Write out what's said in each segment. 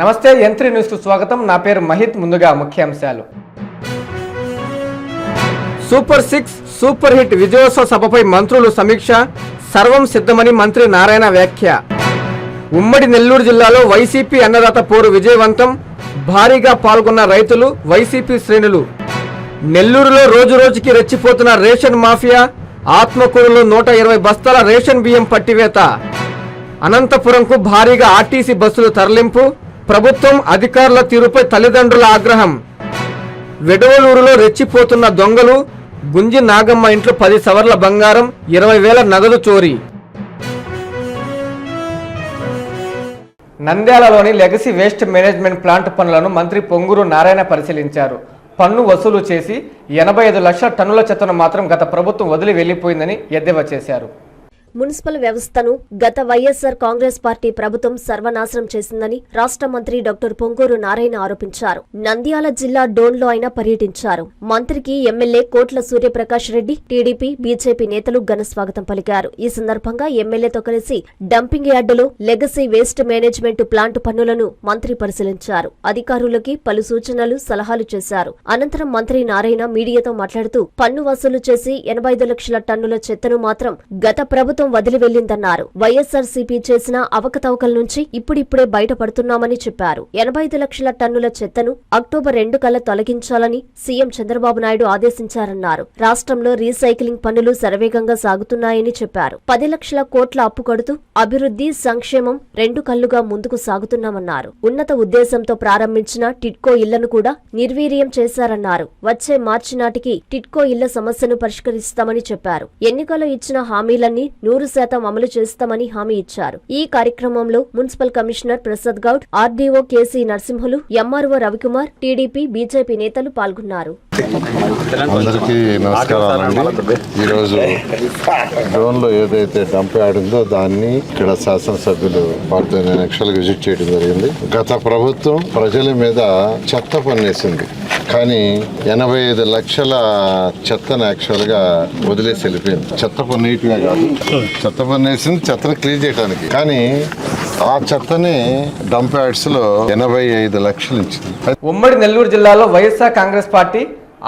నమస్తే యంత్రి న్యూస్కు స్వాగతం. నా పేరు మహిత్ ముందుగా ముఖ్యాంశాలు. సూపర్ సిక్స్ సూపర్ హిట్ విజయోత్సవ సభపై మంత్రులు సమీక్ష సర్వం సిద్ధమని మంత్రి నారాయణ వ్యాఖ్య. ఉమ్మడి నెల్లూరు జిల్లాలో వైసీపీ అన్నదాత పోరు విజయవంతం భారీగా పాల్గొన్న రైతులు వైసీపీ శ్రేణులు. నెల్లూరులో రోజు రోజుకి రెచ్చిపోతున్న రేషన్ మాఫియా ఆత్మకూరులో నూట ఇరవై బస్తాల రేషన్ బియ్యం పట్టివేత. అనంతపురంకు భారీగా ఆర్టీసీ బస్సులు తరలింపు ప్రభుత్వం అధికారుల తీరుపై తల్లిదండ్రుల ఆగ్రహం. వెడవలూరులో రెచ్చిపోతున్న దొంగలు గుంజి నాగమ్మ ఇంట్లో పది సవర్ల బంగారం ఇరవై వేల నగదు చోరీ. నంద్యాలలోని లెగసీ వేస్ట్ మేనేజ్మెంట్ ప్లాంట్ పనులను మంత్రి పొంగూరు నారాయణ పరిశీలించారు. పన్ను వసూలు చేసి ఎనభై ఐదు లక్షల టన్నుల చెత్తను మాత్రం గత ప్రభుత్వం వదిలి వెళ్ళిపోయిందని ఎద్దేవా చేశారు. మున్సిపల్ వ్యవస్థను గత వైఎస్సార్ కాంగ్రెస్ పార్టీ ప్రభుత్వం సర్వనాశనం చేసిందని రాష్ట్ర మంత్రి డాక్టర్ పొంగూరు నారాయణ ఆరోపించారు. నంద్యాల జిల్లా డోన్లో ఆయన పర్యటించారు. మంత్రికి ఎమ్మెల్యే కోట్ల సూర్యప్రకాష్ రెడ్డి టీడీపీ బీజేపీ నేతలు ఘన స్వాగతం పలికారు. ఈ సందర్భంగా ఎమ్మెల్యేతో కలిసి డంపింగ్ యార్డులో లెగసీ వేస్ట్ మేనేజ్మెంట్ ప్లాంట్ పన్నులను మంత్రి పరిశీలించారు. అధికారులకి పలు సూచనలు సలహాలు చేశారు. అనంతరం మంత్రి నారాయణ మీడియాతో మాట్లాడుతూ పన్ను వసూలు చేసి ఎనభై ఐదు లక్షల టన్నుల చెత్తను మాత్రం గత ప్రభుత్వం వదిలి వెళ్ళిందన్నారు వైఎస్ఆర్సీపీ చేసిన అవకతవకల నుంచి ఇప్పుడిప్పుడే బయటపడుతున్నామని చెప్పారు. ఎనభై ఐదు లక్షల టన్నుల చెత్తను అక్టోబర్ రెండు కల్లా తొలగించాలని సీఎం చంద్రబాబు నాయుడు ఆదేశించారన్నారు. రాష్ట్రంలో రీసైక్లింగ్ పనులు శరవేగంగా సాగుతున్నాయని చెప్పారు. పది లక్షల కోట్ల అప్పు కడుతూ అభివృద్ధి సంక్షేమం రెండు కళ్ళుగా ముందుకు సాగుతున్నామన్నారు. ఉన్నత ఉద్దేశంతో ప్రారంభించిన టిట్కో ఇళ్ళను కూడా నిర్వీర్యం చేశారన్నారు. వచ్చే మార్చి నాటికి టిట్కో ఇళ్ళ సమస్యను పరిష్కరిస్తామని చెప్పారు. ఎన్నికల్లో ఇచ్చిన హామీలన్నీ నూరు శాతం అమలు చేస్తామని హామీ ఇచ్చారు. ఈ కార్యక్రమంలో municipal commissioner Prasad Goud RDO KC Narasimhulu MRO Ravikumar TDP BJP నేతలు పాల్గొన్నారు. అందరికీ నమస్కారాలండి ఈరోజు డ్రోన్లో ఏదైతే డంప్ ఆడిందో దాన్ని ఇక్కడ శాసనసభ్యులు భారతీయ నేను విజిట్ చేయడం జరిగింది. గత ప్రభుత్వం ప్రజల మీద చెత్త పన్నేసింది. కానీ ఎనభై ఐదు లక్షల చెత్తను యాక్చువల్గా వదిలేసి వెళ్ళిపోయింది. చెత్త పన్నేయటమే కాదు. చెత్త పన్నేసింది చెత్తను క్లీన్ చేయడానికి కానీ ఆ చెత్తని డంప్ యార్డ్స్లో ఎనభై ఐదు లక్షలు ఇచ్చింది. ఉమ్మడి నెల్లూరు జిల్లాలో వైఎస్ఆర్ కాంగ్రెస్ పార్టీ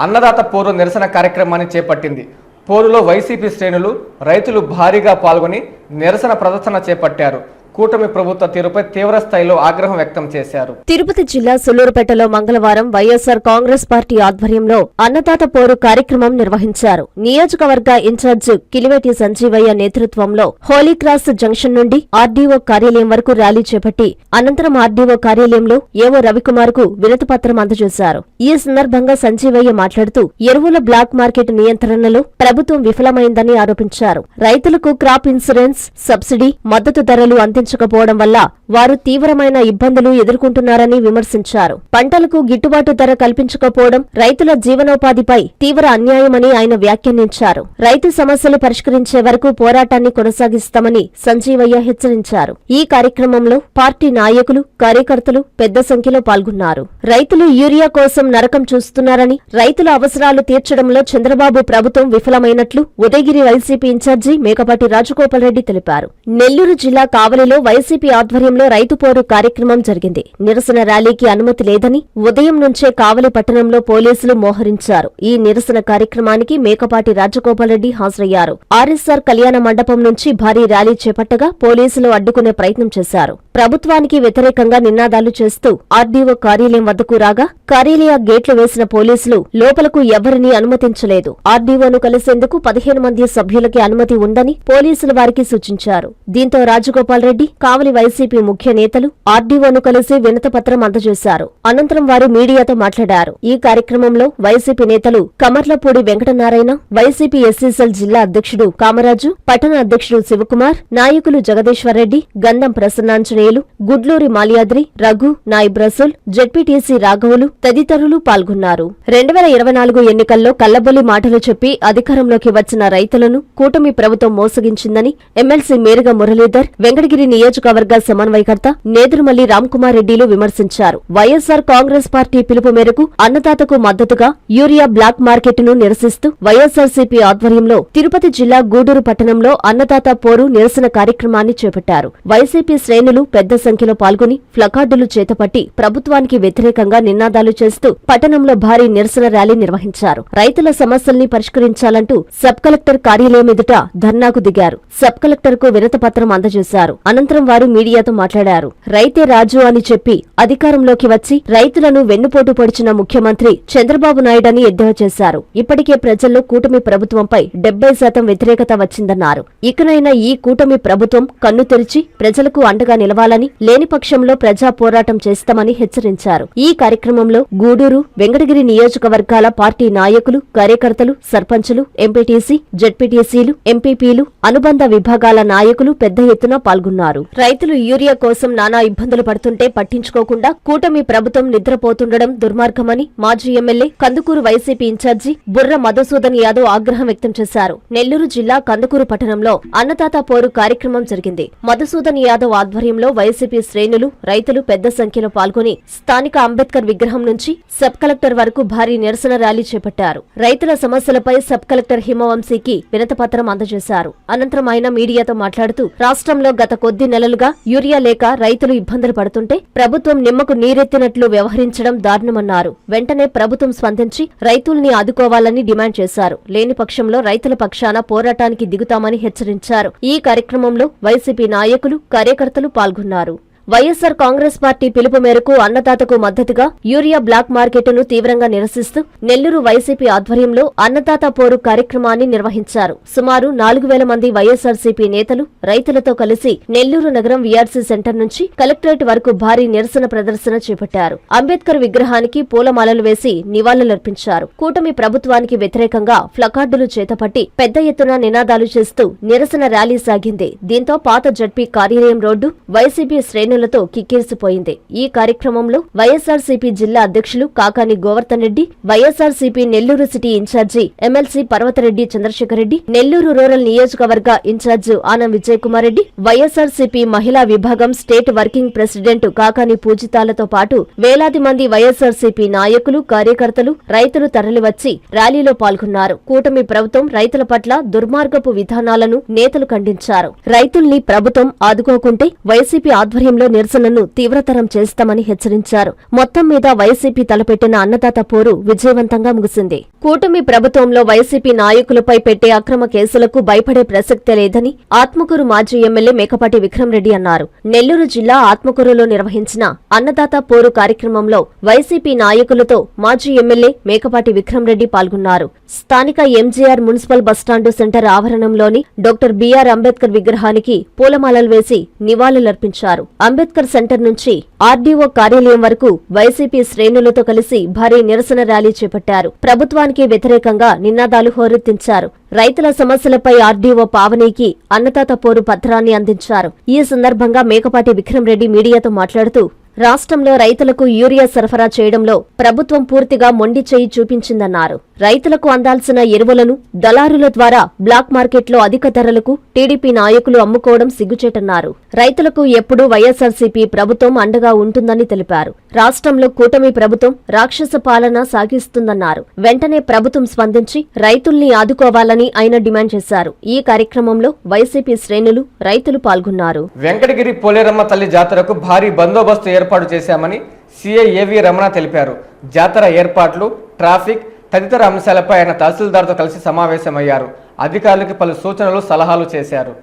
అన్నదాత పోరు నిరసన కార్యక్రమాన్ని చేపట్టింది. పోరులో వైసీపీ శ్రేణులు రైతులు భారీగా పాల్గొని నిరసన ప్రదర్శన చేపట్టారు. కూటమి ప్రభుత్వ తీరుపై తీవ్ర స్థాయిలో ఆగ్రహం వ్యక్తం చేశారు. తిరుపతి జిల్లా సులూరుపేటలో మంగళవారం వైఎస్సార్ కాంగ్రెస్ పార్టీ ఆధ్వర్యంలో అన్నదాత పోరు కార్యక్రమం నిర్వహించారు. నియోజకవర్గ ఇన్ఛార్జ్ కిలివేటి సంజీవయ్య నేతృత్వంలో హోలీక్రాస్ జంక్షన్ నుండి ఆర్డీఓ కార్యాలయం వరకు ర్యాలీ చేపట్టి అనంతరం ఆర్డీఓ కార్యాలయంలో ఏవో రవికుమార్కు వినతిపత్రం అందజేశారు. ఈ సందర్భంగా సంజీవయ్య మాట్లాడుతూ ఎరువుల బ్లాక్ మార్కెట్ నియంత్రణలో ప్రభుత్వం విఫలమైందని ఆరోపించారు. రైతులకు క్రాప్ ఇన్సూరెన్స్ సబ్సిడీ మద్దతు ధరలు అందించకపోవడం వల్ల వారు తీవ్రమైన ఇబ్బందులు ఎదుర్కొంటున్నారని విమర్శించారు. పంటలకు గిట్టుబాటు ధర కల్పించకపోవడం రైతుల జీవనోపాధిపై తీవ్ర అన్యాయమని ఆయన వ్యాఖ్యానించారు. రైతు సమస్యలు పరిష్కరించే వరకు పోరాటాన్ని కొనసాగిస్తామని సంజీవయ్య హెచ్చరించారు. ఈ కార్యక్రమంలో పార్టీ నాయకులు కార్యకర్తలు పెద్ద సంఖ్యలో పాల్గొన్నారు. రైతులు యూరియా కోసం నరకం చూస్తున్నారని రైతుల అవసరాలు తీర్చడంలో చంద్రబాబు ప్రభుత్వం విఫలమైనట్లు ఉదయగిరి వైసీపీ ఇన్ఛార్జి మేకపాటి రాజగోపాల్ రెడ్డి తెలిపారు. నెల్లూరు జిల్లా కావలిలో వైసీపీ ఆధ్వర్యంలో రైతు పోరు కార్యక్రమం జరిగింది. నిరసన ర్యాలీకి అనుమతి లేదని ఉదయం నుంచే కావలి పట్టణంలో పోలీసులు మోహరించారు. ఈ నిరసన కార్యక్రమానికి మేకపాటి రాజగోపాల్ రెడ్డి హాజరయ్యారు. ఆర్ఎస్ఆర్ కళ్యాణ మండపం నుంచి భారీ ర్యాలీ చేపట్టగా పోలీసులు అడ్డుకునే ప్రయత్నం చేశారు. ప్రభుత్వానికి వ్యతిరేకంగా నినాదాలు చేస్తూ ఆర్డీఓ కార్యాలయం వద్దకు రాగా కార్యాలయ గేట్లు వేసిన పోలీసులు లోపలకు ఎవరినీ అనుమతించలేదు. ఆర్డీఓను కలిసేందుకు పదిహేను మంది సభ్యులకి అనుమతి ఉందని పోలీసులు వారికి సూచించారు. దీంతో రాజగోపాల్ రెడ్డి కావలి వైసీపీ ముఖ్య నేతలు ఆర్డీఓను కలిసి వినతపత్రం అందజేశారు. అనంతరం వారు మీడియాతో మాట్లాడారు. ఈ కార్యక్రమంలో వైసీపీ నేతలు కమర్లపూడి వెంకటనారాయణ వైసీపీ ఎస్సీసెల్ జిల్లా అధ్యక్షుడు కామరాజు పట్టణ అధ్యక్షుడు శివకుమార్ నాయకులు జగదీశ్వరరెడ్డి గంధం ప్రసన్నాంజనేయులు గుడ్లూరి మాల్యాద్రి రఘు నాయిబ్ రసూల్ జెడ్పీటీసీ రాఘవులు తదితరులు పాల్గొన్నారు. రెండు వేల ఇరవై నాలుగు ఎన్నికల్లో కల్లబొల్లి మాటలు చెప్పి అధికారంలోకి వచ్చిన రైతులను కూటమి ప్రభుత్వం మోసగించిందని ఎమ్మెల్సీ మేరుగా మురళీధర్ వెంకటగిరి నియోజకవర్గ సమన్వయకర్త నేదురుమల్లి రామ్కుమార్ రెడ్డిలు విమర్శించారు. వైఎస్సార్ కాంగ్రెస్ పార్టీ పిలుపు మేరకు అన్నదాతకు మద్దతుగా యూరియా బ్లాక్ మార్కెట్ను నిరసిస్తూ వైఎస్సార్సీపీ ఆధ్వర్యంలో తిరుపతి జిల్లా గూడూరు పట్టణంలో అన్నదాత పోరు నిరసన కార్యక్రమాన్ని చేపట్టారు. వైసీపీ శ్రేణులు పెద్ద సంఖ్యలో పాల్గొని ఫ్లకార్డులు చేతపట్టి ప్రభుత్వానికి వ్యతిరేకంగా నినాదాలు చేస్తూ పట్టణంలో భారీ నిరసన ర్యాలీ నిర్వహించారు. రైతుల సమస్యల్ని పరిష్కరించాలంటూ సబ్ కలెక్టర్ కార్యాలయం ఎదుట ధర్నాకు దిగారు. సబ్ కలెక్టర్కు వినతపత్రం అందజేశారు. అనంతరం వారు మీడియాతో మాట్లాడారు. రైతే రాజు అని చెప్పి అధికారంలోకి వచ్చి రైతులను వెన్నుపోటు పొడిచిన ముఖ్యమంత్రి చంద్రబాబు నాయుడని ఎద్దేవా చేశారు. ఇప్పటికే ప్రజల్లో కూటమి ప్రభుత్వంపై డెబ్బై శాతం వ్యతిరేకత వచ్చిందన్నారు. ఇకనైనా ఈ కూటమి ప్రభుత్వం కన్ను తెరిచి ప్రజలకు అండగా నిలవాలని లేని పక్షంలో ప్రజా పోరాటం చేస్తామని హెచ్చరించారు. ఈ కార్యక్రమంలో గూడూరు వెంకటగిరి నియోజకవర్గాల పార్టీ నాయకులు కార్యకర్తలు సర్పంచులు ఎంపీటీసీ జడ్పీటీసీలు ఎంపీపీలు అనుబంధ విభాగాల నాయకులు పెద్ద ఎత్తున పాల్గొన్నారు. రైతులు యూరియా కోసం నానా ఇబ్బందులు పడుతుంటే పట్టించుకోకుండా కూటమి ప్రభుత్వం నిద్రపోతుండడం దుర్మార్గమని మాజీ ఎమ్మెల్యే కందుకూరు వైసీపీ ఇన్ఛార్జి బుర్ర మధుసూదన్ యాదవ్ ఆగ్రహం వ్యక్తం చేశారు. నెల్లూరు జిల్లా కందుకూరు పట్టణంలో అన్నదాత పోరు కార్యక్రమం జరిగింది. మధుసూదన్ యాదవ్ ఆధ్వర్యంలో వైసీపీ శ్రేణులు రైతులు పెద్ద సంఖ్యలో పాల్గొని స్థానిక అంబేద్కర్ విగ్రహం నుంచి సబ్ కలెక్టర్ వరకు భారీ నిరసన ర్యాలీ చేపట్టారు. రైతుల సమస్యలపై సబ్ కలెక్టర్ హిమవంశీకి వినతపత్రం అందజేశారు. అనంతరం ఆయన మీడియాతో మాట్లాడుతూ రాష్ట్రంలో గత కొద్ది నెలలుగా యూరియా లేక రైతులు ఇబ్బందులు పడుతుంటే ప్రభుత్వం నిమ్మకు నీరెత్తినట్లు వ్యవహరించడం దారుణమన్నారు. వెంటనే ప్రభుత్వం స్పందించి రైతుల్ని ఆదుకోవాలని డిమాండ్ చేశారు. లేని పక్షంలో రైతుల పక్షాన పోరాటానికి దిగుతామని హెచ్చరించారు. ఈ కార్యక్రమంలో వైసీపీ నాయకులు కార్యకర్తలు పాల్గొన్నారు. వైఎస్సార్ కాంగ్రెస్ పార్టీ పిలుపు మేరకు అన్నదాతకు మద్దతుగా యూరియా బ్లాక్ మార్కెట్ను తీవ్రంగా నిరసిస్తూ నెల్లూరు వైసీపీ ఆధ్వర్యంలో అన్నదాత పోరు కార్యక్రమాన్ని నిర్వహించారు. సుమారు నాలుగు వేల మంది వైఎస్సార్సీపీ నేతలు రైతులతో కలిసి నెల్లూరు నగరం వీఆర్సీ సెంటర్ నుంచి కలెక్టరేట్ వరకు భారీ నిరసన ప్రదర్శన చేపట్టారు. అంబేద్కర్ విగ్రహానికి పూలమాలలు వేసి నివాళులర్పించారు. కూటమి ప్రభుత్వానికి వ్యతిరేకంగా ఫ్లకార్డులు చేతపట్టి పెద్ద ఎత్తున నినాదాలు చేస్తూ నిరసన ర్యాలీ సాగింది. దీంతో పాత జడ్పీ కార్యాలయం రోడ్డు వైసీపీ శ్రేణులతో కిక్కిరిసిపోయింది. ఈ కార్యక్రమంలో వైఎస్ఆర్సీపీ జిల్లా అధ్యక్షులు Kakani Govardhan Reddy YSRCP Nellore city incharge MLC Parvathareddy Chandrasekhar Reddy Nellore rural నియోజకవర్గ ఇన్ఛార్జ్ ఆనం విజయ్ కుమార్ రెడ్డి వైఎస్ఆర్సీపీ మహిళా విభాగం స్టేట్ వర్కింగ్ ప్రెసిడెంట్ కాకాని పూజితాలతో పాటు వేలాది మంది వైఎస్ఆర్సీపీ నాయకులు కార్యకర్తలు రైతులు తరలివచ్చి ర్యాలీలో పాల్గొన్నారు. కూటమి ప్రభుత్వం రైతుల పట్ల దుర్మార్గపు విధానాలను నేతలు ఖండించారు. రైతుల్ని ప్రభుత్వం ఆదుకోకుంటే వైసీపీ ఆధ్వర్యంలో నిరసనను తీవ్రతరం చేస్తామని హెచ్చరించారు. మొత్తం మీద వైసీపీ తలపెట్టిన అన్నదాత పోరు విజయవంతంగా ముగిసింది. కూటమి ప్రభుత్వంలో వైసీపీ నాయకులపై పెట్టే అక్రమ కేసులకు భయపడే ప్రసక్తే లేదని ఆత్మకూరు మాజీ ఎమ్మెల్యే మేకపాటి విక్రమరెడ్డి అన్నారు. నెల్లూరు జిల్లా ఆత్మకూరులో నిర్వహించిన అన్నదాత పోరు కార్యక్రమంలో వైసీపీ నాయకులతో మాజీ ఎమ్మెల్యే మేకపాటి విక్రమరెడ్డి పాల్గొన్నారు. స్థానిక MGR municipal bus stand centre ఆవరణంలోని doctor BR Ambedkar విగ్రహానికి పూలమాలలు వేసి నివాళులర్పించారు. అంబేద్కర్ సెంటర్ నుంచి ఆర్డీఓ కార్యాలయం వరకు వైసీపీ శ్రేణులతో కలిసి భారీ నిరసన ర్యాలీ చేపట్టారు. ప్రభుత్వానికి వ్యతిరేకంగా నినాదాలు హోరెత్తించారు. రైతుల సమస్యలపై ఆర్డీఓ పావనీకి అన్నదాత పోరు పత్రాన్ని అందించారు. ఈ సందర్భంగా మేకపాటి విక్రమరెడ్డి మీడియాతో మాట్లాడుతూ రాష్ట్రంలో రైతులకు యూరియా సరఫరా చేయడంలో ప్రభుత్వం పూర్తిగా మొండి చేయి చూపించిందన్నారు. రైతులకు అందాల్సిన ఎరువులను దళారుల ద్వారా బ్లాక్ మార్కెట్లో అధిక ధరలకు టీడీపీ నాయకులు అమ్ముకోవడం సిగ్గుచేటన్నారు. రైతులకు ఎప్పుడూ వైఎస్ఆర్సీపీ ప్రభుత్వం అండగా ఉంటుందని తెలిపారు. రాష్ట్రంలో కూటమి ప్రభుత్వం రాక్షస పాలన సాగిస్తుందన్నారు. వెంటనే ప్రభుత్వం స్పందించి రైతుల్ని ఆదుకోవాలని ఆయన డిమాండ్ చేశారు. ఈ కార్యక్రమంలో వైసీపీ శ్రేణులు రైతులు పాల్గొన్నారు. వెంకటగిరి పోలేరమ్మ తల్లి జాతరకు భారీ బందోబస్తు ఏర్పాటు చేశామని సీఐ ఏవి రమణ తెలిపారు. జాతర ఏర్పాట్లు ట్రాఫిక్ తదితర అంశాలపై ఆయన తహసీల్దార్తో కలిసి సమావేశమయ్యారు. అధికారులకు పలు సూచనలు సలహాలు చేశారు.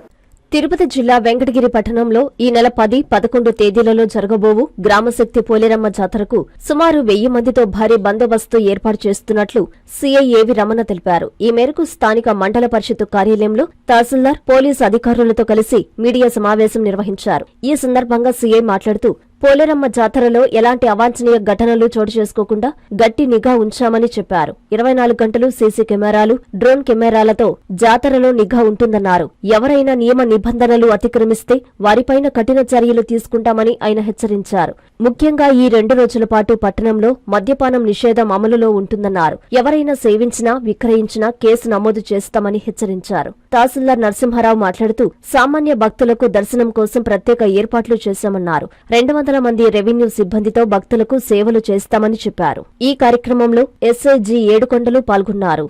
తిరుపతి జిల్లా వెంకటగిరి పట్టణంలో ఈ నెల పది పదకొండు తేదీలలో జరగబోవు గ్రామశక్తి పోలేరమ్మ జాతరకు సుమారు వెయ్యి మందితో భారీ బందోబస్తు ఏర్పాటు చేస్తున్నట్లు సీఐ ఏవి రమణ తెలిపారు. ఈ మేరకు స్థానిక మండల పరిషత్ కార్యాలయంలో తహసీల్దార్ పోలీసు అధికారులతో కలిసి మీడియా సమావేశం నిర్వహించారు. ఈ సందర్భంగా సీఐ మాట్లాడుతూ పోలేరమ్మ జాతరలో ఎలాంటి అవాంఛనీయ ఘటనలు చోటు చేసుకోకుండా గట్టి నిఘా ఉంచామని చెప్పారు. ఇరవై నాలుగు గంటలు సీసీ కెమెరాలు డ్రోన్ కెమెరాలతో జాతరలో నిఘా ఉంటుందన్నారు. ఎవరైనా నియమ నిబంధనలు అతిక్రమిస్తే వారిపైన కఠిన చర్యలు తీసుకుంటామని ఆయన హెచ్చరించారు. ముఖ్యంగా ఈ రెండు రోజుల పాటు పట్టణంలో మద్యపానం నిషేధం అమలులో ఉంటుందన్నారు. ఎవరైనా సేవించినా విక్రయించినా కేసు నమోదు చేస్తామని హెచ్చరించారు. తహసీల్దార్ నరసింహారావు మాట్లాడుతూ సామాన్య భక్తులకు దర్శనం కోసం ప్రత్యేక ఏర్పాట్లు చేశామన్నారు. రెండు వందల మంది రెవెన్యూ సిబ్బందితో భక్తులకు సేవలు చేస్తామని చెప్పారు. ఈ కార్యక్రమంలో ఎస్ఐజి ఏడుకొండలు పాల్గొన్నారు.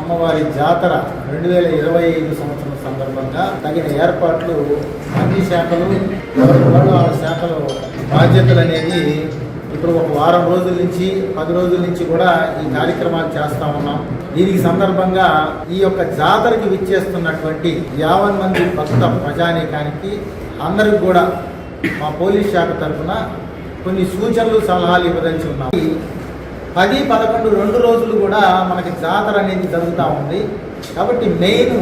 అమ్మవారి జాతర రెండు వేల ఇరవై ఐదు సంవత్సరం సందర్భంగా తగిన ఏర్పాట్లు అన్ని శాఖలు ఆరు ఆ శాఖలు బాధ్యతలు అనేది ఇప్పుడు ఒక వారం రోజుల నుంచి పది రోజుల నుంచి కూడా ఈ కార్యక్రమాలు చేస్తా ఉన్నాం. దీనికి సందర్భంగా ఈ యొక్క జాతరకి విచ్చేస్తున్నటువంటి యావన్ మంది భక్త ప్రజానీకానికి అందరికి కూడా మా పోలీస్ శాఖ తరఫున కొన్ని సూచనలు సలహాలు ఇవ్వదలిచి ఉన్నాయి పది పదకొండు రెండు రోజులు కూడా మనకి జాతర అనేది జరుగుతూ ఉంది. కాబట్టి మెయిన్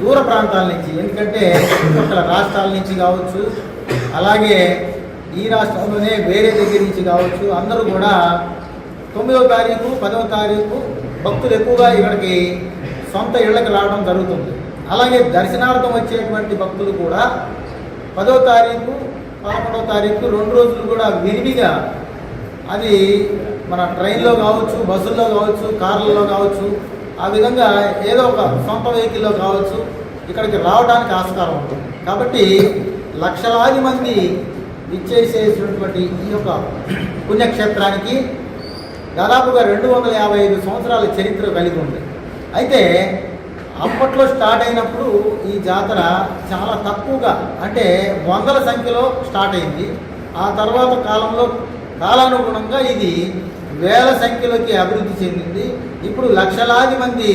దూర ప్రాంతాల నుంచి ఎందుకంటే చుట్టుపక్కల రాష్ట్రాల నుంచి కావచ్చు అలాగే ఈ రాష్ట్రంలోనే వేరే దగ్గర నుంచి కావచ్చు అందరూ కూడా తొమ్మిదవ తారీఖు పదవ తారీఖు భక్తులు ఎక్కువగా ఇక్కడికి సొంత ఇళ్ళకి రావడం జరుగుతుంది. అలాగే దర్శనార్థం వచ్చేటువంటి భక్తులు కూడా పదవ తారీఖు పదకొండవ తారీఖు రెండు రోజులు కూడా విరివిగా అది మన ట్రైన్లో కావచ్చు బస్సుల్లో కావచ్చు కార్లలో కావచ్చు ఆ విధంగా ఏదో ఒక సొంత వెహికల్లో కావచ్చు ఇక్కడికి రావడానికి ఆస్కారం ఉంటుంది కాబట్టి లక్షలాది మంది ఇచ్చేసేసినటువంటి ఈ యొక్క పుణ్యక్షేత్రానికి దాదాపుగా రెండు వందల యాభై ఐదు సంవత్సరాల చరిత్ర కలిగి ఉంది. అయితే అప్పట్లో స్టార్ట్ అయినప్పుడు ఈ జాతర చాలా తక్కువగా అంటే వందల సంఖ్యలో స్టార్ట్ అయింది. ఆ తర్వాత కాలంలో కాలానుగుణంగా ఇది వేల సంఖ్యలోకి అభివృద్ధి చెందింది. ఇప్పుడు లక్షలాది మంది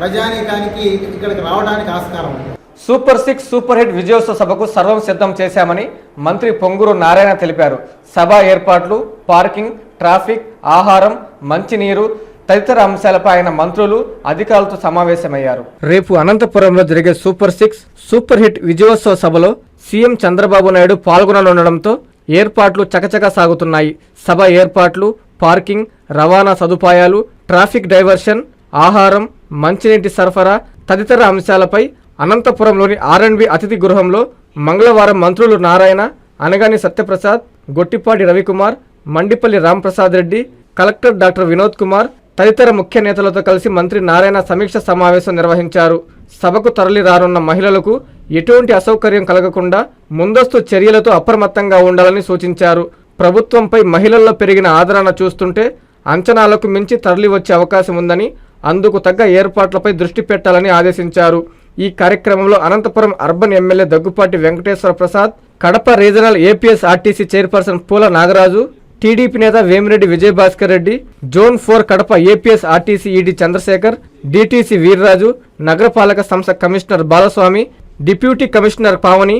ప్రజానీకానికి ఇక్కడికి రావడానికి ఆస్కారం ఉంది. సూపర్ సిక్స్ సూపర్ హిట్ విజయోత్సవ సభకు సర్వం సిద్ధం చేశామని మంత్రి పొంగూరు నారాయణ తెలిపారు. సభ ఏర్పాట్లు పార్కింగ్ ట్రాఫిక్ ఆహారం మంచినీరు తదితర అంశాలపై ఆయన మంత్రులు అధికారులతో సమావేశమయ్యారు. రేపు అనంతపురంలో జరిగే సూపర్ సిక్స్ సూపర్ హిట్ విజయోత్సవ సభలో సీఎం చంద్రబాబు నాయుడు పాల్గొననుండడంతో ఏర్పాట్లు చకచక సాగుతున్నాయి. సభ ఏర్పాట్లు పార్కింగ్ రవాణా సదుపాయాలు ట్రాఫిక్ డైవర్షన్ ఆహారం మంచినీటి సరఫరా తదితర అంశాలపై అనంతపురంలోని ఆర్ఎండ్బి అతిథి గృహంలో మంగళవారం మంత్రులు నారాయణ అనగాని సత్యప్రసాద్ గొట్టిపాటి రవికుమార్ మండిపల్లి రాంప్రసాద్ రెడ్డి కలెక్టర్ డాక్టర్ వినోద్ కుమార్ తదితర ముఖ్య నేతలతో కలిసి మంత్రి నారాయణ సమీక్ష సమావేశం నిర్వహించారు. సభకు తరలి రానున్న మహిళలకు ఎటువంటి అసౌకర్యం కలగకుండా ముందస్తు చర్యలతో అప్రమత్తంగా ఉండాలని సూచించారు. ప్రభుత్వంపై మహిళల్లో పెరిగిన ఆదరణ చూస్తుంటే అంచనాలకు మించి తరలి వచ్చే అవకాశం ఉందని అందుకు తగ్గ ఏర్పాట్లపై దృష్టి పెట్టాలని ఆదేశించారు. ఈ కార్యక్రమంలో Anantapuram urban MLA Daggupati Venkateswara Prasad Kadapa regional APS RTC chairperson Poola Nagaraju TDP నేత Vemireddy Vijayabhaskar Reddy zone four Kadapa APS RTC ED Chandrasekhar DTC Veerraju నగరపాలక సంస్థ commissioner Balaswamy deputy commissioner Pavani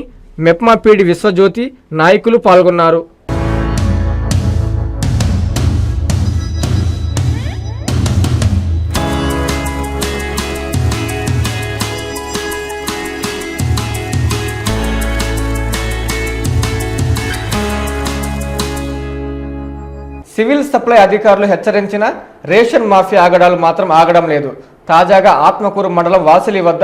MEPMA PD Viswajyothi నాయకులు పాల్గొన్నారు. Civil supply అధికారులు హెచ్చరించిన ration mafia ఆగడాలు మాత్రం ఆగడం లేదు. తాజాగా ఆత్మకూరు మండలం వాసిలి వద్ద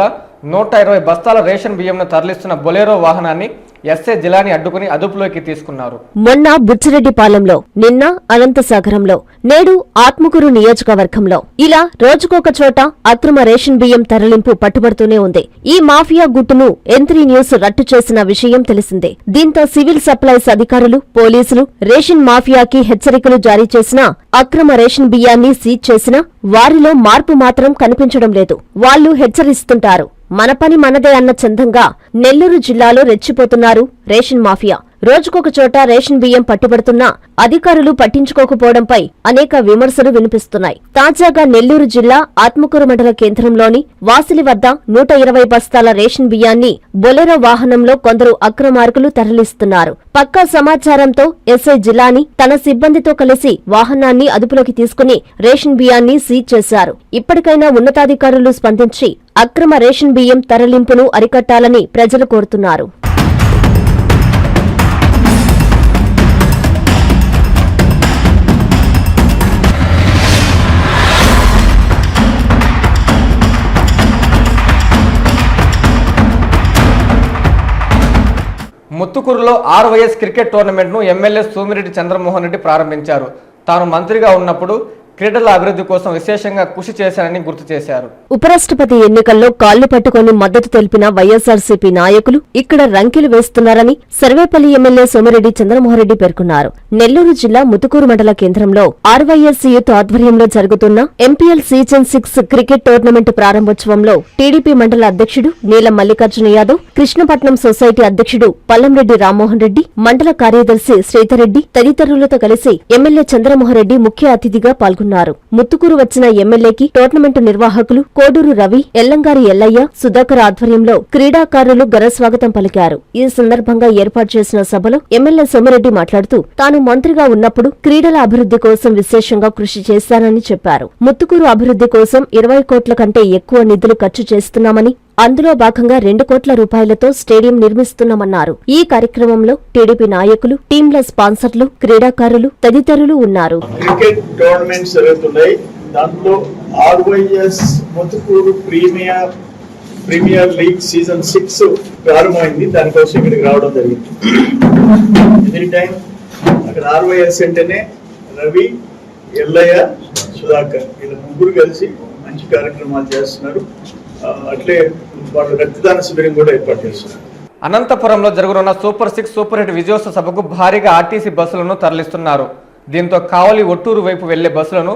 నూట ఇరవై బస్తాల రేషన్ బియ్యంను తరలిస్తున్న బొలేరో వాహనాన్ని ఎస్ఏ జిలాని అడ్డుకుని అదుపులోకి తీసుకున్నారు. మొన్న బుచ్చిరెడ్డిపాలెంలో నిన్న అనంతసాగరంలో నేడు ఆత్మకూరు నియోజకవర్గంలో. ఇలా రోజుకొక చోట అక్రమ రేషన్ బియ్యం తరలింపు పట్టుబడుతూనే ఉంది. ఈ మాఫియా గుట్టును ఎంత్రీ న్యూస్ రట్టు చేసిన విషయం తెలిసిందే. దీంతో సివిల్ సప్లైస్ అధికారులు పోలీసులు రేషన్ మాఫియాకి హెచ్చరికలు జారీ చేసినా అక్రమ రేషన్ బియ్యాన్ని సీజ్ చేసినా వారిలో మార్పు మాత్రం కనిపించడం లేదు. వాళ్ళు హెచ్చరిస్తుంటారు. మన పని మనదే అన్న చందంగా నెల్లూరు జిల్లాలో రెచ్చిపోతున్నారు రేషన్ మాఫియా. రోజుకొక చోట రేషన్ బియ్యం పట్టుబడుతున్నా అధికారులు పట్టించుకోకపోవడంపై అనేక విమర్శలు వినిపిస్తున్నాయి. తాజాగా నెల్లూరు జిల్లా ఆత్మకూరు మండల కేంద్రంలోని వాసిలి వద్ద నూట ఇరవై బస్తాల రేషన్ బియ్యాన్ని బొలెరో వాహనంలో కొందరు అక్రమార్కులు తరలిస్తున్నారు. పక్కా సమాచారంతో ఎస్ఐ జిలాని తన సిబ్బందితో కలిసి వాహనాన్ని అదుపులోకి తీసుకుని రేషన్ బియ్యాన్ని సీజ్ చేశారు. ఇప్పటికైనా ఉన్నతాధికారులు స్పందించి అక్రమ రేషన్ బియ్యం తరలింపును అరికట్టాలని ప్రజలు కోరుతున్నారు. ముత్తుకూరులో ఆర్వైఎస్ క్రికెట్ టోర్నమెంట్ను ఎమ్మెల్యే సోమిరెడ్డి చంద్రమోహన్ రెడ్డి ప్రారంభించారు. తాను మంత్రిగా ఉన్నప్పుడు క్రీడల అభివృద్ధి కోసం విశేషంగా కృషి చేశానని గుర్తు చేశారు. ఉపరాష్ట్రపతి ఎన్నికల్లో కాళ్ళు పట్టుకుని మద్దతు తెలిపిన వైఎస్ఆర్సీపీ నాయకులు ఇక్కడ రంకెలు వేస్తున్నారని సర్వేపల్లి ఎమ్మెల్యే సోమిరెడ్డి చంద్రమోహన్రెడ్డి పేర్కొన్నారు. నెల్లూరు జిల్లా ముతుకూరు మండల కేంద్రంలో ఆర్వైఎస్ యూత్ ఆధ్వర్యంలో జరుగుతున్న MPL season six cricket tournament ప్రారంభోత్సవంలో TDP మండల అధ్యక్షుడు నీలం మల్లికార్జున యాదవ్ కృష్ణపట్నం సొసైటీ అధ్యక్షుడు పల్లంరెడ్డి రామ్మోహన్ రెడ్డి మండల కార్యదర్శి శ్రీధర్రెడ్డి తదితరులతో కలిసి ఎమ్మెల్యే చంద్రమోహన్ రెడ్డి ముఖ్య అతిథిగా పాల్గొన్నారు. ముత్తుకూరు వచ్చిన ఎమ్మెల్యేకి టోర్నమెంట్ నిర్వాహకులు కోడూరు రవి ఎల్లంగారి ఎల్లయ్య సుధాకర్ ఆధ్వర్యంలో క్రీడాకారులు ఘనస్వాగతం పలికారు. ఈ సందర్భంగా ఏర్పాటు చేసిన సభలో ఎమ్మెల్యే సోమిరెడ్డి మాట్లాడుతూ తాను మంత్రిగా ఉన్నప్పుడు క్రీడల అభివృద్ధి కోసం విశేషంగా కృషి చేశానని చెప్పారు. ముత్తుకూరు అభివృద్ధి కోసం ఇరవై కోట్ల కంటే ఎక్కువ నిధులు ఖర్చు చేస్తున్నామని అందులో భాగంగా రెండు కోట్ల రూపాయలతో స్టేడియం నిర్మిస్తున్నామన్నారు. ఈ కార్యక్రమంలో టీడీపీ నాయకులు టీంల స్పాన్సర్లు క్రీడాకారులు తదితరులు ఉన్నారు. దాంట్లో RYS Muthukuru premier premier league season six ప్రారంభమైంది. దానికోసం ఇక్కడికి రావడం జరిగింది. ఎనీ టైం అక్కడ ఆర్వైఎస్ అంటేనే రవి ఎల్లయ్య సుధాకర్ వీళ్ళ ముగ్గురు కలిసి మంచి కార్యక్రమాలు చేస్తున్నారు. అట్లే వాళ్ళు రక్తదాన శిబిరం కూడా ఏర్పాటు చేస్తున్నారు అనంతపురంలో జరగనున్న సూపర్ సిక్స్ సూపర్ హిట్ విజయోత్సవ సభకు భారీగా ఆర్టీసీ బస్సులను తరలిస్తున్నారు. దీంతో కావలి ఒట్టూరు వైపు వెళ్ళే బస్సులను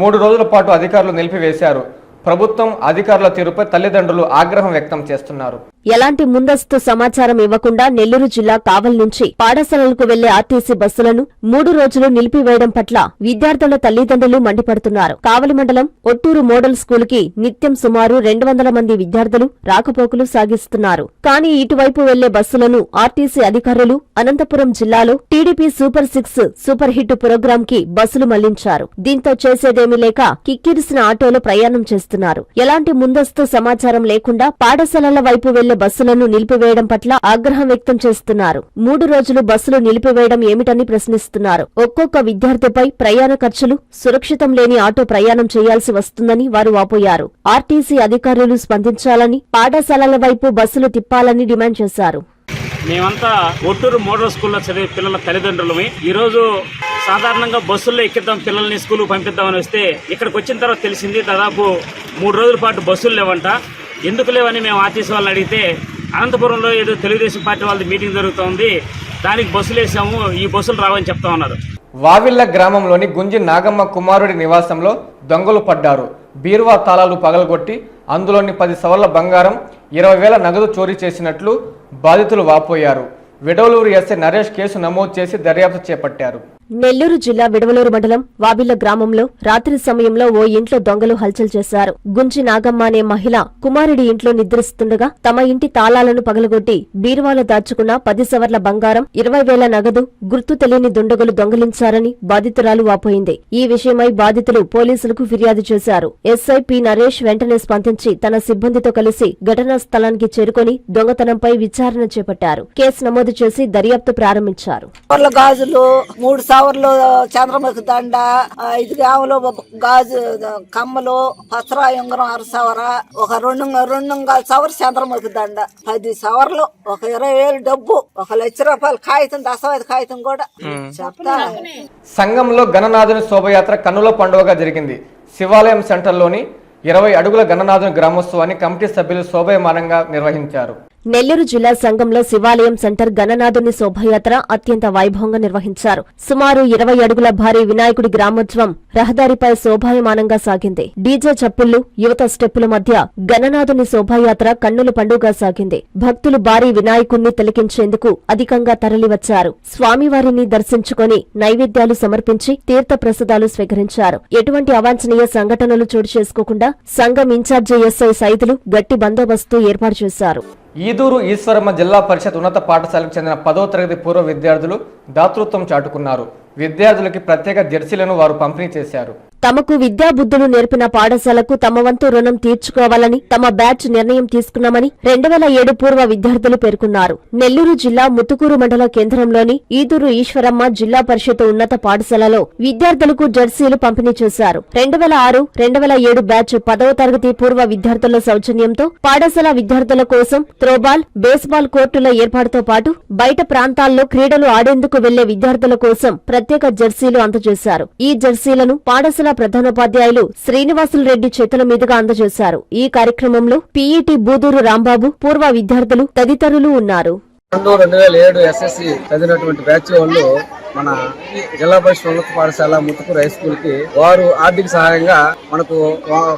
మూడు రోజుల పాటు అధికారులు నిలిపివేశారు. ప్రభుత్వం అధికారుల తీరుపై తల్లిదండ్రులు ఆగ్రహం వ్యక్తం చేస్తున్నారు. ఎలాంటి ముందస్తు సమాచారం ఇవ్వకుండా నెల్లూరు జిల్లా కావల్ నుంచి పాఠశాలలకు వెళ్ళే ఆర్టీసీ బస్సులను మూడు రోజులు నిలిపివేయడం పట్ల విద్యార్థుల తల్లిదండ్రులు మండిపడుతున్నారు. కావలి మండలం ఒట్టూరు మోడల్ స్కూల్కి నిత్యం సుమారు రెండు వందల మంది విద్యార్థులు రాకపోకలు సాగిస్తున్నారు. కానీ ఇటువైపు వెళ్ళే బస్సులను ఆర్టీసీ అధికారులు అనంతపురం జిల్లాలో TDP super six super hit program కి బస్సులు మళ్ళించారు. దీంతో చేసేదేమీ లేక కిక్కిరిసిన ఆటోలో ప్రయాణం చేస్తున్నారు. ఎలాంటి ముందస్తు సమాచారం లేకుండా పాఠశాలల వైపు వెళ్ళే బస్సులను నిలిపివేయడం పట్ల ఆగ్రహం వ్యక్తం చేస్తున్నారు. మూడు రోజులు బస్సులు నిలిపివేయడం ఏమిటని ప్రశ్నిస్తున్నారు. ఒక్కొక్క విద్యార్థిపై ప్రయాణ ఖర్చులు సురక్షితం లేని ఆటో ప్రయాణం చేయాల్సి వస్తుందని వారు వాపోయారు. ఆర్టీసీ అధికారులు స్పందించాలని పాఠశాలల వైపు బస్సులు తిప్పాలని డిమాండ్ చేశారు. మేమంతా ఒట్టూరు మోడల్ స్కూల్లో చదివే పిల్లల తల్లిదండ్రులమే. ఈరోజు సాధారణంగా బస్సుల్లో ఎక్కిద్దాం పిల్లల్ని స్కూల్ పంపిద్దామని వస్తే ఇక్కడికి వచ్చిన తర్వాత తెలిసింది దాదాపు మూడు రోజుల పాటు బస్సులు లేవంట. ఎందుకు లేవని మేము ఆర్టీసీ వాళ్ళని అడిగితే అనంతపురంలో ఏదో తెలుగుదేశం పార్టీ వాళ్ళది మీటింగ్ జరుగుతోంది దానికి బస్సులు వేసాము ఈ బస్సులు రావని చెప్తా ఉన్నారు. వావిళ్ళ గ్రామంలోని గుంజి నాగమ్మ కుమారుడి నివాసంలో దొంగలు పడ్డారు. బీరువా తాళాలు పగలగొట్టి అందులోని పది సవర్ల బంగారం ఇరవై వేల నగదు చోరీ చేసినట్లు బాధితులు వాపోయారు. విడవలూరు ఎస్ఐ నరేష్ కేసు నమోదు చేసి దర్యాప్తు చేపట్టారు. నెల్లూరు జిల్లా విడవలూరు మండలం వాబిల్ల గ్రామంలో రాత్రి సమయంలో ఓ ఇంట్లో దొంగలు హల్చల్ చేశారు. గుంజి నాగమ్మ అనే మహిళ కుమారుడి ఇంట్లో నిద్రిస్తుండగా తమ ఇంటి తాళాలను పగలగొట్టి బీరువాలో దాచుకున్న పది సవర్ల బంగారం ఇరవై వేల నగదు గుర్తు తెలియని దుండగులు దొంగలించారని బాధితురాలు వాపోయింది. ఈ విషయమై బాధితులు పోలీసులకు ఫిర్యాదు చేశారు. ఎస్ఐ పి నరేష్ వెంటనే స్పందించి తన సిబ్బందితో కలిసి ఘటనా స్థలానికి చేరుకొని దొంగతనంపై విచారణ చేపట్టారు. కేసు నమోదు చేసి దర్యాప్తు ప్రారంభించారు. సవర్లు చంద్రముఖి దండ ఐదు గ్రాములు గాజు కమ్మలు పసరా ఉంగరం అర సవర ఒక రెండు రెండు సవర్ చంద్రముఖి దండ. పది సవర్లు ఒక ఇరవై వేలు డబ్బు ఒక లక్ష రూపాయలు కాగితం దశవైద కాగితం కూడా చెప్తా. సంఘంలో గణనాథుని శోభయాత్ర కన్నుల పండుగగా జరిగింది. శివాలయం సెంటర్లోని ఇరవై అడుగుల గణనాథుని గ్రామోత్సవాన్ని కమిటీ సభ్యులు శోభయమానంగా నిర్వహించారు. నెల్లూరు జిల్లా సంఘంలో శివాలయం సెంటర్ గణనాథుని శోభయాత్ర అత్యంత వైభవంగా నిర్వహించారు. సుమారు ఇరవై అడుగుల భారీ వినాయకుడి గ్రామోత్సవం రహదారిపై శోభాయమానంగా సాగింది. డీజే చప్పుళ్ళు యువత స్టెప్పుల మధ్య గణనాథుని శోభాయాత్ర కన్నుల పండుగ సాగింది. భక్తులు భారీ వినాయకుణ్ణి తిలకించేందుకు అధికంగా తరలివచ్చారు. స్వామివారిని దర్శించుకొని నైవేద్యాలు సమర్పించి తీర్థ ప్రసాదాలు స్వీకరించారు. ఎటువంటి అవాంఛనీయ సంఘటనలు చోటు చేసుకోకుండా సంఘం ఇన్ఛార్జి ఎస్ఐ సైదులు గట్టి బందోబస్తు ఏర్పాటు చేశారు. ఈదూరు ఈశ్వరమ్మ జిల్లా పరిషత్ ఉన్నత పాఠశాలకు చెందిన పదో తరగతి పూర్వ విద్యార్థులు దాతృత్వం చాటుకున్నారు. విద్యార్థులకి ప్రత్యేక జెర్సీలను వారు పంపిణీ చేశారు. తమకు విద్యాబుద్ధులు నేర్పిన పాఠశాలకు తమ వంతు రుణం తీర్చుకోవాలని తమ బ్యాచ్ నిర్ణయం తీసుకున్నామని రెండు వేల ఏడు పూర్వ విద్యార్థులు పేర్కొన్నారు. నెల్లూరు జిల్లా ముత్తుకూరు మండల కేంద్రంలోని ఈదూరు ఈశ్వరమ్మ జిల్లా పరిషత్ ఉన్నత పాఠశాలలో విద్యార్థులకు జెర్సీలు పంపిణీ చేశారు. రెండు వేల ఆరు రెండు వేల ఏడు బ్యాచ్ పదవ తరగతి పూర్వ విద్యార్థుల సౌజన్యంతో పాఠశాల విద్యార్థుల కోసం త్రోబాల్ బేస్బాల్ కోర్టుల ఏర్పాటుతో పాటు బయట ప్రాంతాల్లో క్రీడలు ఆడేందుకు వెళ్ళే విద్యార్థుల కోసం ప్రత్యేక జెర్సీలు అందజేశారు. ఈ జెర్సీలను పాఠశాల ప్రధానోపాధ్యాయులు శ్రీనివాసులు రెడ్డి చేతుల మీదుగా అందజేశారు. ఈ కార్యక్రమంలో పీఈటీ బూదూరు రాంబాబు పూర్వ విద్యార్థులు తదితరులు ఉన్నారు. రెండు వేల ఏడు ఎస్ఎస్సి చదివినటువంటి బ్యాచ్ వాళ్ళు మన జిల్లా పరిషత్ ఉన్నత పాఠశాల ముత్తుకూరు హై స్కూల్కి వారు ఆర్థిక సహాయంగా మనకు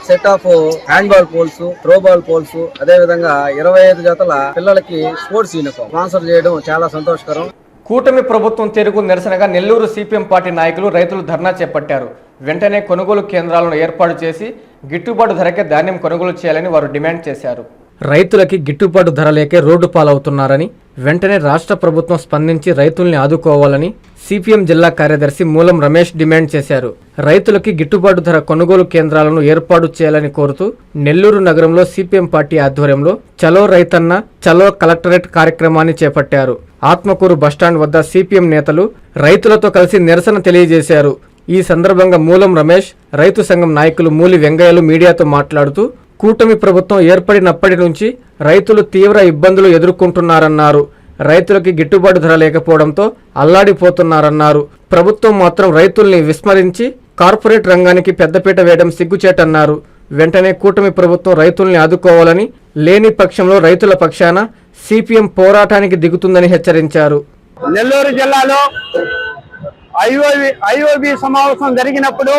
set of handball poles throwball poles అదే విధంగా ఇరవై ఐదు జతల పిల్లలకి స్పోర్ట్స్ యూనిఫామ్ స్పాన్సర్ చేయడం చాలా సంతోషకరం. కూటమి ప్రభుత్వం తెరుగు నిరసనగా నెల్లూరు సిపిఎం పార్టీ నాయకులు రైతులు ధర్నా చేపట్టారు. వెంటనే కొనుగోలు కేంద్రాలను ఏర్పాటు చేసి గిట్టుబాటు ధరకే ధాన్యం కొనుగోలు చేయాలని వారు డిమాండ్ చేశారు. రైతులకి గిట్టుబాటు ధర లేకే రోడ్డు పాలవుతున్నారని వెంటనే రాష్ట్ర ప్రభుత్వం స్పందించి రైతుల్ని ఆదుకోవాలని సిపిఎం జిల్లా కార్యదర్శి మూలం రమేష్ డిమాండ్ చేశారు. రైతులకి గిట్టుబాటు ధర కొనుగోలు కేంద్రాలను ఏర్పాటు చేయాలని కోరుతూ నెల్లూరు నగరంలో సిపిఎం పార్టీ ఆధ్వర్యంలో చలో రైతన్న చలో కలెక్టరేట్ కార్యక్రమాన్ని చేపట్టారు. ఆత్మకూరు బస్టాండ్ వద్ద సిపిఎం నేతలు రైతులతో కలిసి నిరసన తెలియజేశారు. ఈ సందర్భంగా మూలం రమేష్ రైతు సంఘం నాయకులు మూలి వెంగయ్యలు మీడియాతో మాట్లాడుతూ కూటమి ప్రభుత్వం ఏర్పడినప్పటి నుంచి రైతులు తీవ్ర ఇబ్బందులు ఎదుర్కొంటున్నారన్నారు. రైతులకి గిట్టుబాటు ధర లేకపోవడంతో అల్లాడిపోతున్నారన్నారు. ప్రభుత్వం మాత్రం రైతుల్ని విస్మరించి కార్పొరేట్ రంగానికి పెద్దపీట వేయడం సిగ్గుచేటన్నారు. వెంటనే కూటమి ప్రభుత్వం రైతుల్ని ఆదుకోవాలని లేని పక్షంలో రైతుల పక్షాన సిపిఎం పోరాటానికి దిగుతుందని హెచ్చరించారు. నెల్లూరు జిల్లాలో ఐఓబి ఐఓబి సమావేశం జరిగినప్పుడు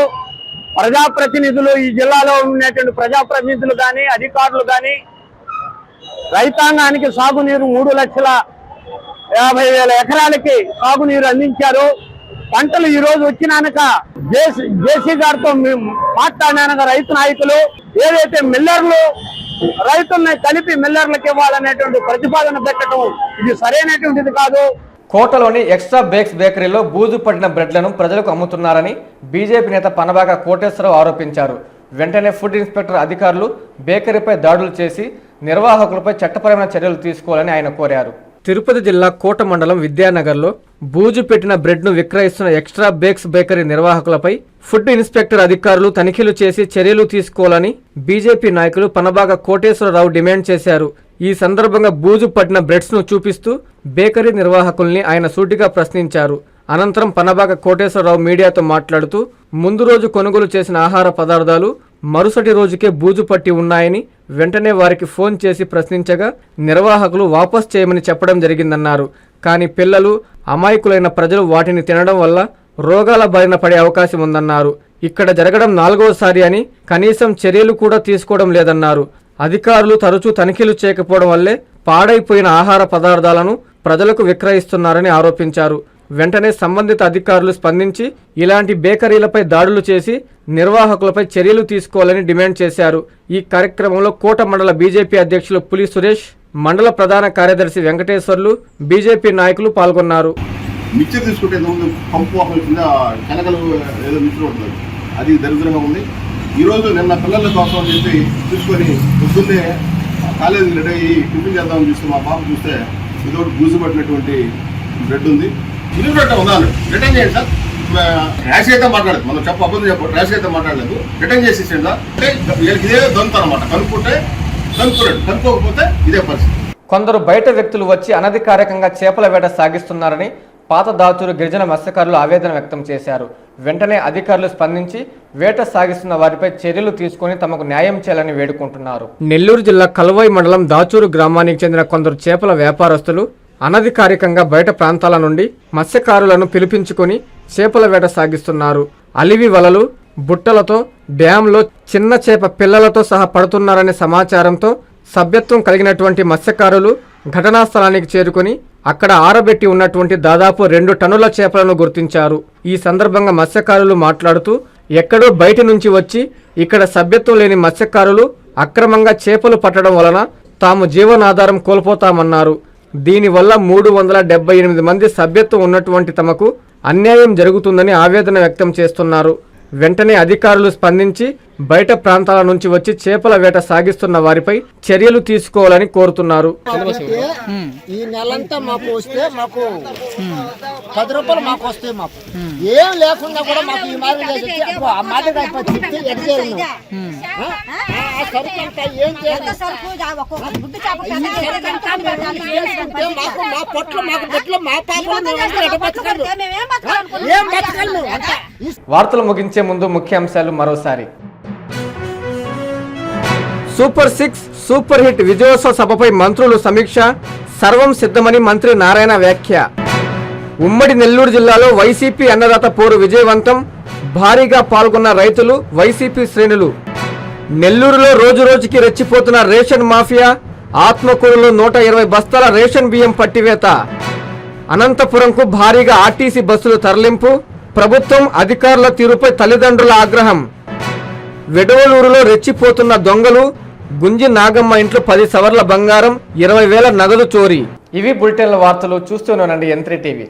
ప్రజాప్రతినిధులు ఈ జిల్లాలో ఉన్నటువంటి ప్రజాప్రతినిధులు కానీ అధికారులు కానీ రైతాంగానికి సాగునీరు మూడు లక్షల యాభై వేల ఎకరాలకి సాగునీరు అందించారు. పంటలు ఈ రోజు వచ్చినాక జేసీ జేసీ గారితో మాట్లాడినాక రైతు నాయకులు ఏదైతే మిల్లర్లు రైతుల్ని కలిపి మిల్లర్లకు ఇవ్వాలనేటువంటి ప్రతిపాదన పెట్టడం ఇది సరైనటువంటిది కాదు. కోటలోని ఎక్స్ట్రా బేక్స్ బేకరీలో బూజు పడిన బ్రెడ్లను ప్రజలకు అమ్ముతున్నారని బీజేపీ నేత పనబాక కోటేశ్వరరావు ఆరోపించారు. వెంటనే ఫుడ్ ఇన్స్పెక్టర్ అధికారులు బేకరీపై దాడులు చేసి నిర్వాహకులపై చట్టపరమైన చర్యలు తీసుకోవాలని ఆయన కోరారు. తిరుపతి జిల్లా కోట మండలం విద్యానగర్లో బూజు పెట్టిన బ్రెడ్ను విక్రయిస్తున్న ఎక్స్ట్రా బేక్స్ బేకరీ నిర్వాహకులపై ఫుడ్ ఇన్స్పెక్టర్ అధికారులు తనిఖీలు చేసి చర్యలు తీసుకోవాలని బీజేపీ నాయకులు పనబాగ కోటేశ్వరరావు డిమాండ్ చేశారు. ఈ సందర్భంగా బూజు పట్టిన బ్రెడ్స్ను చూపిస్తూ బేకరీ నిర్వాహకుల్ని ఆయన సూటిగా ప్రశ్నించారు. అనంతరం పనబాగ కోటేశ్వరరావు మీడియాతో మాట్లాడుతూ ముందు రోజు కొనుగోలు చేసిన ఆహార పదార్థాలు మరుసటి రోజుకే బూజు పట్టి ఉన్నాయని వెంటనే వారికి ఫోన్ చేసి ప్రశ్నించగా నిర్వాహకులు వాపస్ చేయమని చెప్పడం జరిగిందన్నారు. కానీ పిల్లలు అమాయకులైన ప్రజలు వాటిని తినడం వల్ల రోగాల బారిన పడే అవకాశం ఉందన్నారు. ఇక్కడ జరగడం నాలుగోసారి అని కనీసం చర్యలు కూడా తీసుకోవడం లేదన్నారు. అధికారులు తరచూ తనిఖీలు చేయకపోవడం వల్లే పాడైపోయిన ఆహార పదార్థాలను ప్రజలకు విక్రయిస్తున్నారని ఆరోపించారు. వెంటనే సంబంధిత అధికారులు స్పందించి ఇలాంటి బేకరీలపై దాడులు చేసి నిర్వాహకులపై చర్యలు తీసుకోవాలని డిమాండ్ చేశారు. ఈ కార్యక్రమంలో కోట మండల బీజేపీ అధ్యక్షులు పులి సురేష్ మండల ప్రధాన కార్యదర్శి వెంకటేశ్వర్లు బీజేపీ నాయకులు పాల్గొన్నారు. మిక్చర్ తీసుకుంటే పంపు వాసన కింద శనగలు ఏదో మిక్చర్ ఉంటుంది అది దరిద్రంగా ఉంది. ఈరోజు నిన్న పిల్లల కోసం అని చెప్పి చూసుకొని పొద్దున్నే కాలేజీ రెడీ అయ్యి టిఫిన్ చేద్దామని చూస్తే మా పాప చూస్తే ఇదొకటి బూజు పట్టినటువంటి బ్రెడ్ ఉంది. ఇది బ్రెడ్ ఉందాను రిటర్న్ చేయండి సార్. ర్యాష్ అయితే మాట్లాడదు. మనం చెప్ప అబద్ధం చెప్ప ర్యాష్ అయితే మాట్లాడలేదు. రిటర్న్ చేసి ఇచ్చేయండి సార్. అంటే వీళ్ళకి ఇదే దొంత అనమాట కనుక్కుంటే కనుక్కోలేదు కనుక్కోకపోతే ఇదే పరిస్థితి. కొందరు బయట వ్యక్తులు వచ్చి అనధికారికంగా చేపల వేట సాగిస్తున్నారని పాత దాతూరు గిరిజన మత్స్యకారులు ఆవేదన వ్యక్తం చేశారు. వెంటనే అధికారులు స్పందించి వేట సాగిస్తున్న వారిపై చర్యలు తీసుకొని తమకు న్యాయం చేయాలని వేడుకుంటున్నారు. నెల్లూరు జిల్లా కల్వాయి మండలం దాచూరు గ్రామానికి చెందిన కొందరు చేపల వ్యాపారస్తులు అనధికారికంగా బయట ప్రాంతాల నుండి మత్స్యకారులను పిలిపించుకొని చేపల వేట సాగిస్తున్నారు. అలివి వలలు బుట్టలతో డ్యాంలో చిన్న చేప పిల్లలతో సహా పడుతున్నారనే సమాచారంతో సభ్యత్వం కలిగినటువంటి మత్స్యకారులు ఘటనా స్థలానికి చేరుకుని అక్కడ ఆరబెట్టి ఉన్నటువంటి దాదాపు రెండు టన్నుల చేపలను గుర్తించారు. ఈ సందర్భంగా మత్స్యకారులు మాట్లాడుతూ ఎక్కడో బయట నుంచి వచ్చి ఇక్కడ సభ్యత్వం లేని మత్స్యకారులు అక్రమంగా చేపలు పట్టడం వలన తాము జీవనాధారం కోల్పోతామన్నారు. దీనివల్ల మూడు వందల డెబ్బై ఎనిమిది మంది సభ్యత్వం ఉన్నటువంటి తమకు అన్యాయం జరుగుతుందని ఆవేదన వ్యక్తం చేస్తున్నారు. వెంటనే అధికారులు స్పందించి బయట ప్రాంతాల నుంచి వచ్చి చేపల వేట సాగిస్తున్న వారిపై చర్యలు తీసుకోవాలని కోరుతున్నారు. ఈ నెలంతా మాకు వస్తే మాకు పది రూపాయలు మాకు వస్తాయి మాకు. ఏం లేకుండా కూడా మాకు ఈ మాకు మా పొట్లు మా పాపలు వార్తలు ముగించే ముందు ముఖ్యాంశాలు మరోసారి. సూపర్ సిక్స్ సూపర్ హిట్ విజయోత్సవ సభపై మంత్రులు సమీక్ష సర్వం సిద్ధమని మంత్రి నారాయణ వ్యాఖ్య. ఉమ్మడి నెల్లూరు జిల్లాలో వైసీపీ అన్నదాత పోరు విజయవంతం భారీగా పాల్గొన్న రైతులు వైసీపీ శ్రేణులు. నెల్లూరులో రోజు రోజుకి రెచ్చిపోతున్న రేషన్ మాఫియా ఆత్మకూరులో నూట ఇరవై బస్తాల రేషన్ బియ్యం పట్టివేత. అనంతపురంకు భారీగా ఆర్టీసీ బస్సులు తరలింపు ప్రభుత్వం అధికారుల తీరుపై తల్లిదండ్రుల ఆగ్రహం. వెడవలూరులో రెచ్చిపోతున్న దొంగలు గుంజి నాగమ్మ ఇంట్లో పది సవర్ల బంగారం ఇరవై వేల నగదు చోరీ. ఇవి బులెటిన్ల వార్తలు చూస్తూనే ఎంత్రీ టీవీ